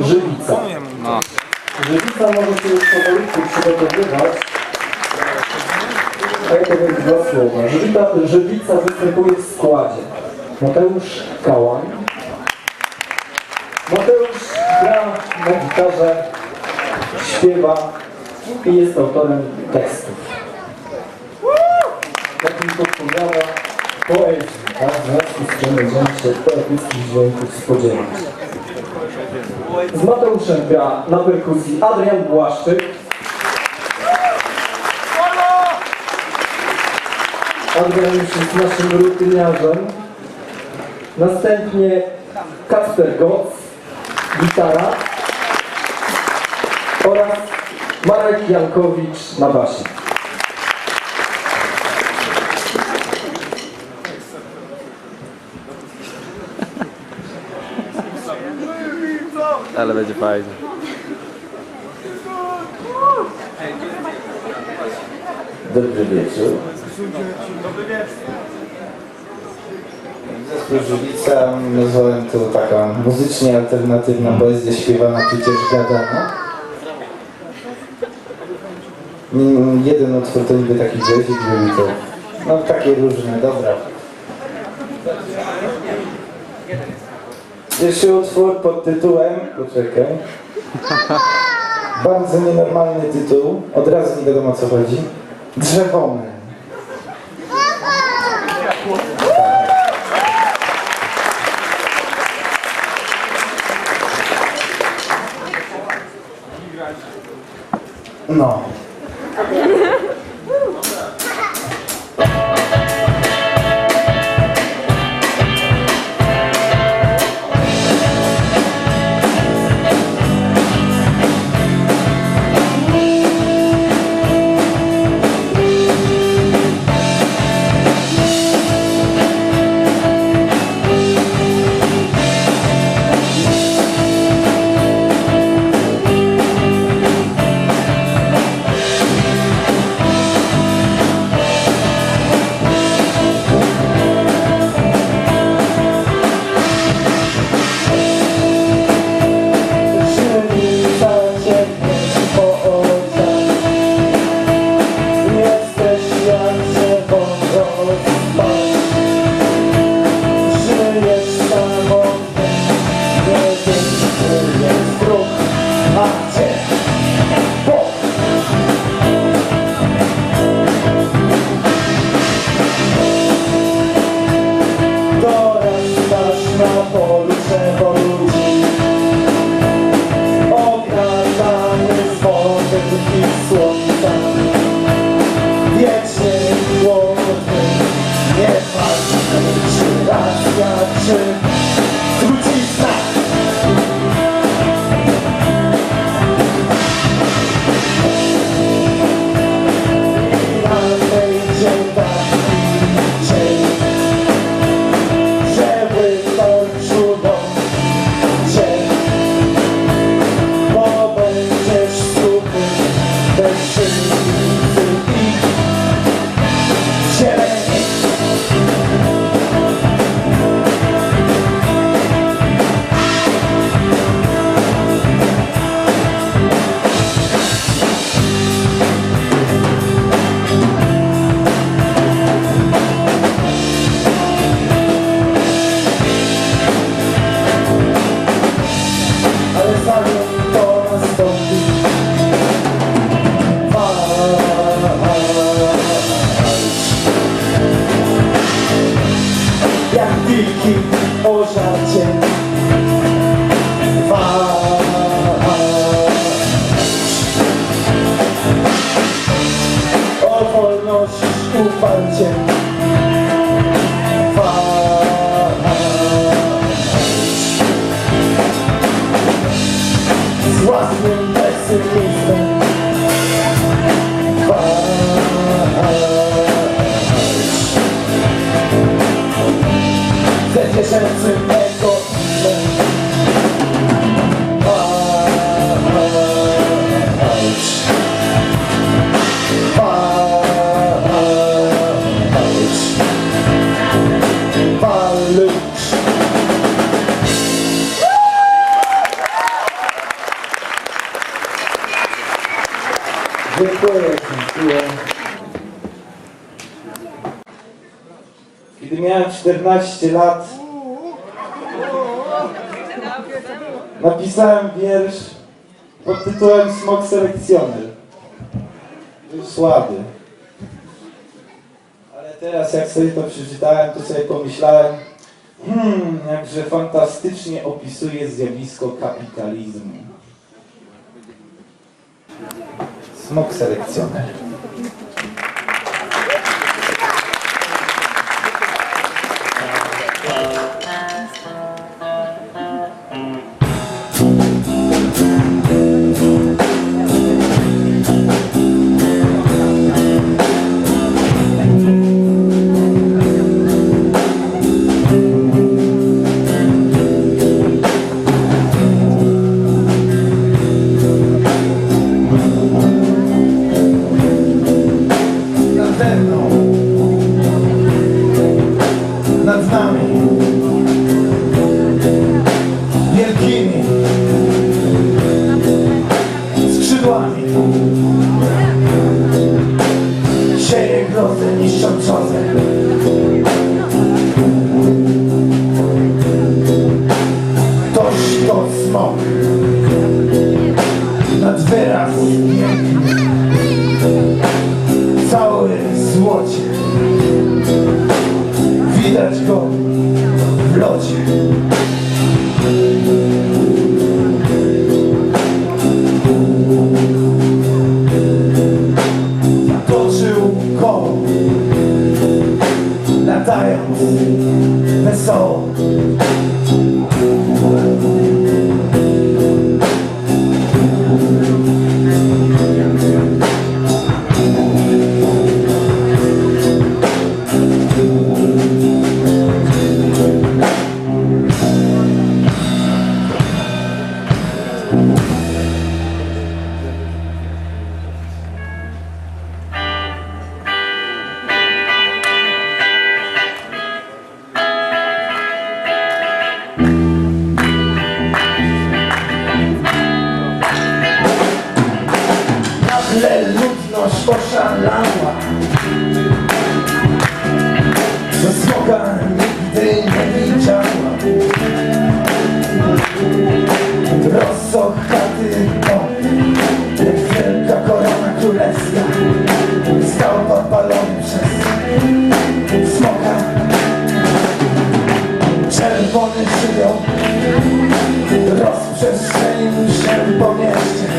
Żywica. No. Żywica może się już powolutku przygotowywać. A ja powiem dwa słowa. Żywica, żywica występuje w składzie. Mateusz Kałań. Mateusz gra na gitarze, śpiewa i jest autorem tekstów. Mi podpowiada poezji, tak? W związku z czym będziemy się poetyckich dźwięków spodziewać. Z Mateuszem gra na perkusji Adrian Błaszczyk. Adrian już jest naszym rutyniarzem. Następnie Kacper Goc, gitara. Oraz Marek Jankowicz na basie. Ale będzie fajnie. Dobry wieczór. Zespół Żywica, nazwałem to taka muzycznie alternatywna poezja śpiewana przecież gadana. Mm, Jeden utwór to niby taki jazzik był i to, no takie różne, dobra. Pierwszy utwór pod tytułem, poczekaj. Bardzo nienormalny tytuł, od razu nie wiadomo o co chodzi. Drzewomen. tysięcy mleko Dziękuję. Kiedy miałem 14 lat, napisałem wiersz pod tytułem Smok Selekcjoner. Był słaby. Ale teraz jak sobie to przeczytałem, to sobie pomyślałem, hmm, jakże fantastycznie opisuje zjawisko kapitalizmu. Smok selekcjoner. Widać go w locie. Rozprzestrzenił się po mieście.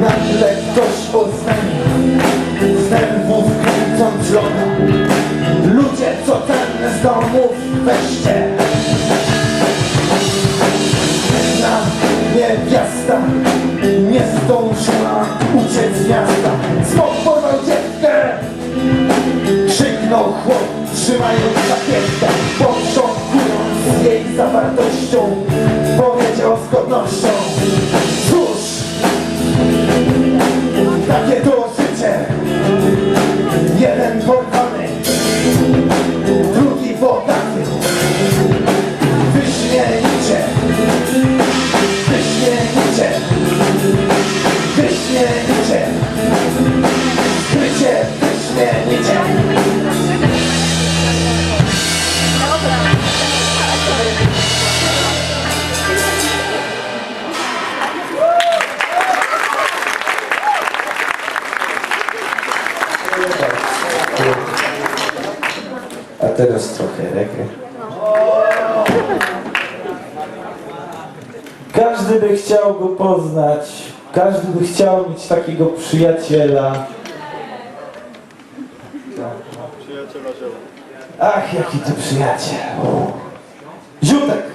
Nagle ktoś oznajmił Z nerwów loda Ludzie, co cenne z domów weźcie trzymając zapiętę Początkując jej zawartością Powiedział z godnością. Cóż, takie to Każdy by chciał go poznać, każdy by chciał mieć takiego przyjaciela. Ach, jaki to przyjaciel. Ziutek!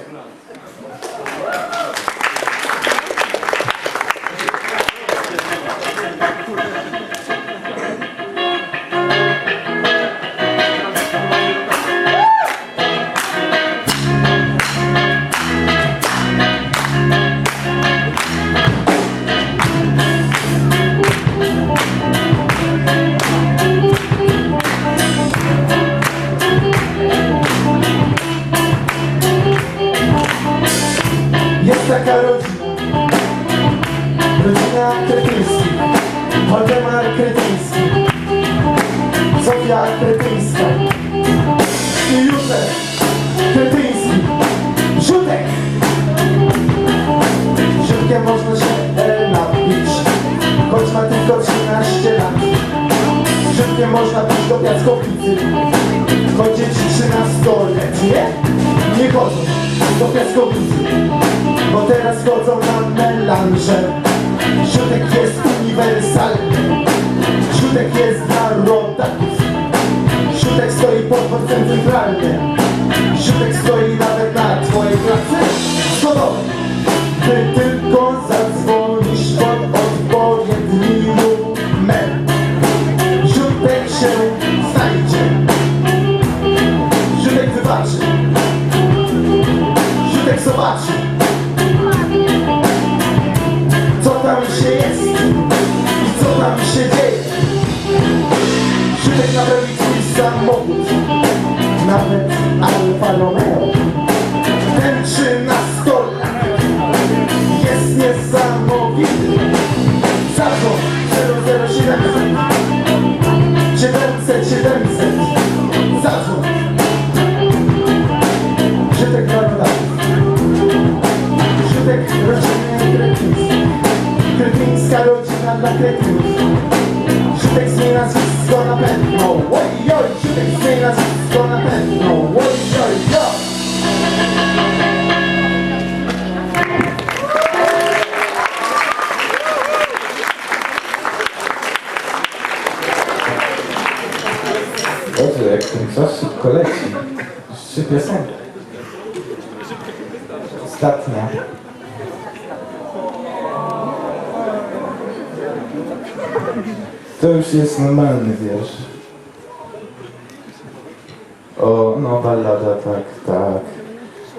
Boże, jak ten czas szybko leci. Trzy piosenki. Ostatnia. To już jest normalny wiersz. O, no ballada, tak, tak.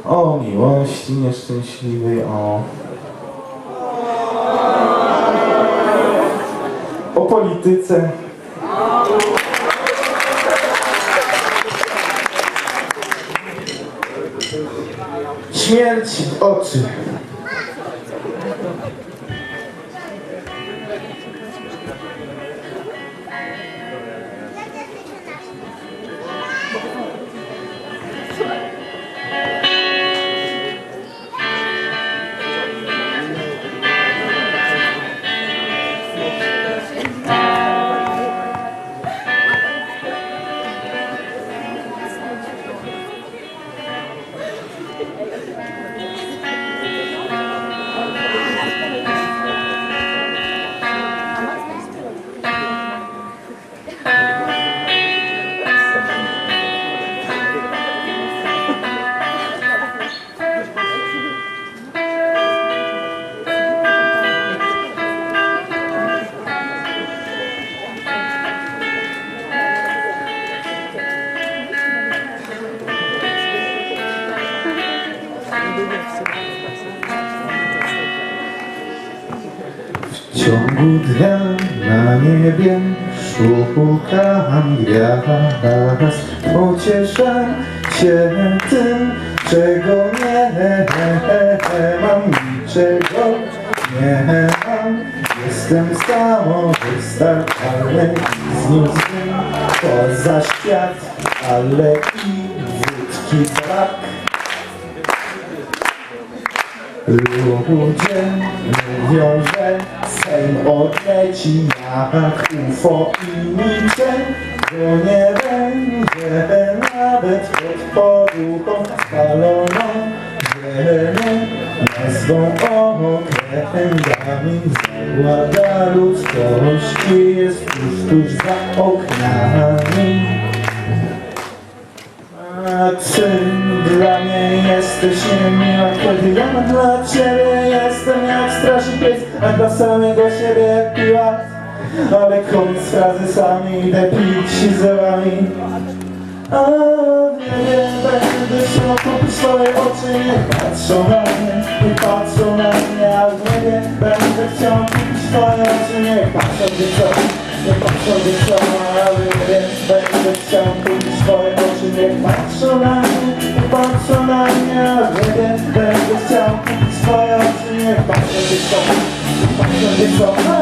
O miłości nieszczęśliwej, o... O polityce. Śmierć w oczy dnia na niebie szukam gwiazd. Pocieszam się tym, czego nie mam Niczego nie mam. Jestem samowystarczalny Zniósłbym poza świat Ale i wódki brak. Ludzie mówią, że Sejm odleci jak UFO i niczym Go nie będzie nawet pod poruchą spaloną ziemię Nazwą okręgami zagłada ludzkości jest tuż, tuż za oknami. A ty dla mnie jesteś niemiła Kiedy ja dla ciebie jestem jak pies A dla samego siebie jak piłat Ale koniec frazy sami idę pić z wami A nie wiem, będę się kupić swoje oczy. Nie patrzą na mnie, nie patrzą na mnie A w niebie będę chciał kupić swoje oczy. Nie patrzą gdzie co, nie patrzą gdzie co A w niebie będę chciał kupić swoje oczy Nie patrzą na mnie, nie patrzą na mnie niebie będę chciał. Kupić swoje oczy Nie patrzą gdzie nie patrzą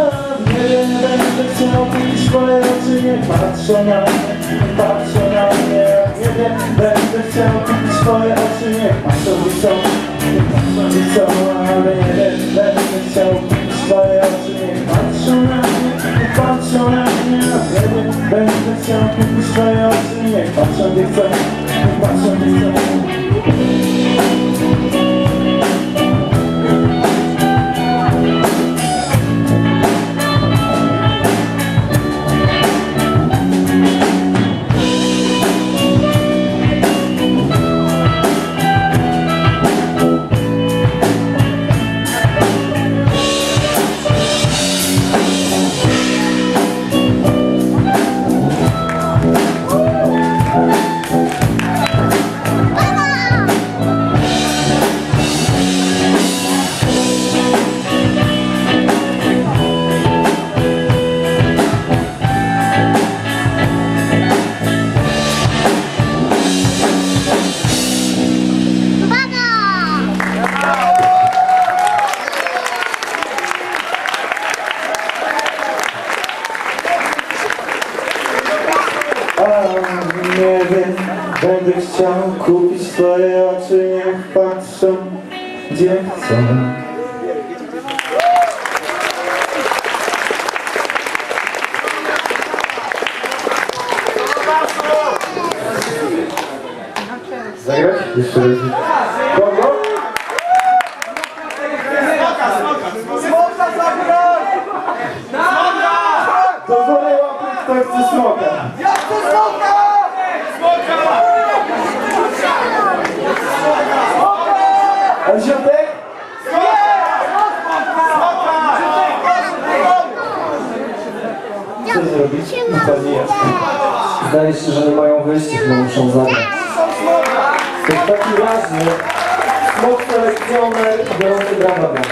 gdzie w niebie będę chciał kupić swoje oczy Nie patrzą na mnie, nie patrzą na mnie niebie będę chciał kupić swoje oczy Nie patrzą gdzie nie patrzą gdzie co Ale nie będę chciał kupić swoje oczy Nie patrzą na mnie, nie patrzą na mnie na siebie Będę chciał kupić twoje oczy Niech patrzą gdzie chcą, niech patrzą gdzie Zagrać? Jeszcze Takim razie smok selekcjoner biorący brawa band.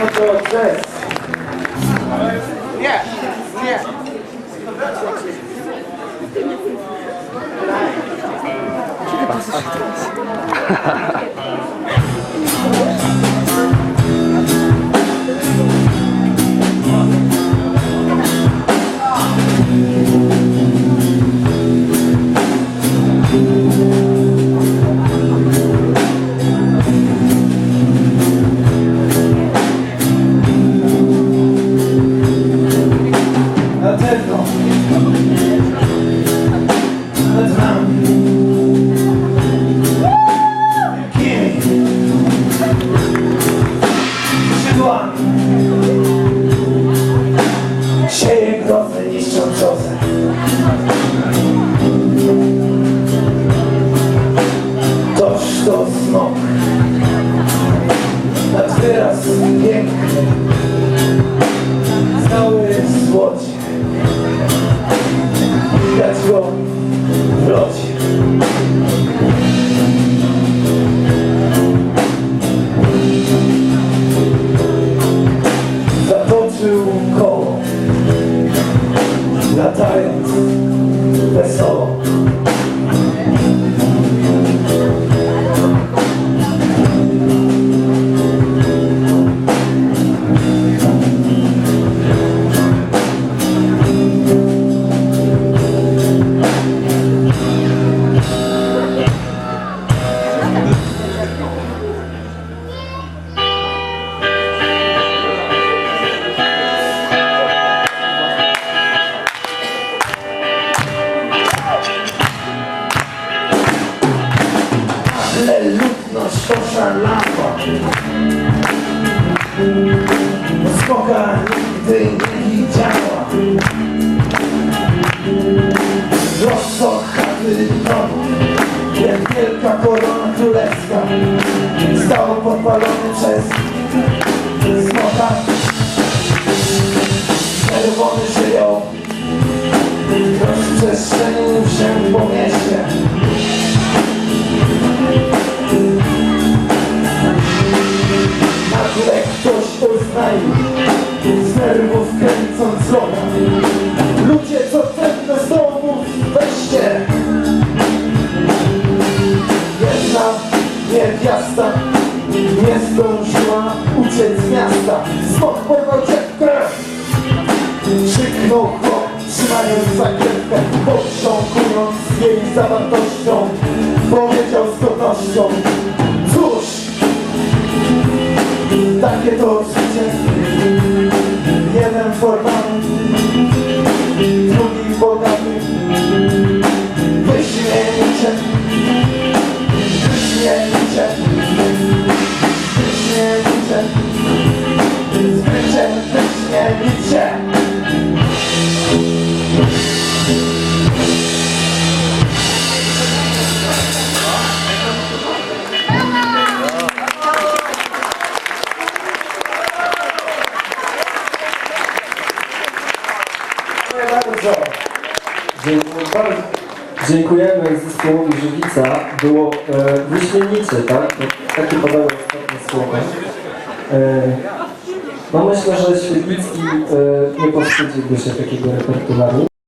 No to cześć. Na ludność oszalała Smoka nigdy nie widziała. Rozsochaty dom Jak wielka korona królewska Stał podpalony przez smoka. Czerwony żyją Rozprzestrzenił się po mieście są Cóż Takie to życie. Jeden formalny Drugi bogaty Wyśmienicie Wyśmienicie. Wyśmienicie, tak? Takie padały ostatnie słowa. E, no myślę, że Świetlicki e, nie powstydziłby się takiego repertuaru.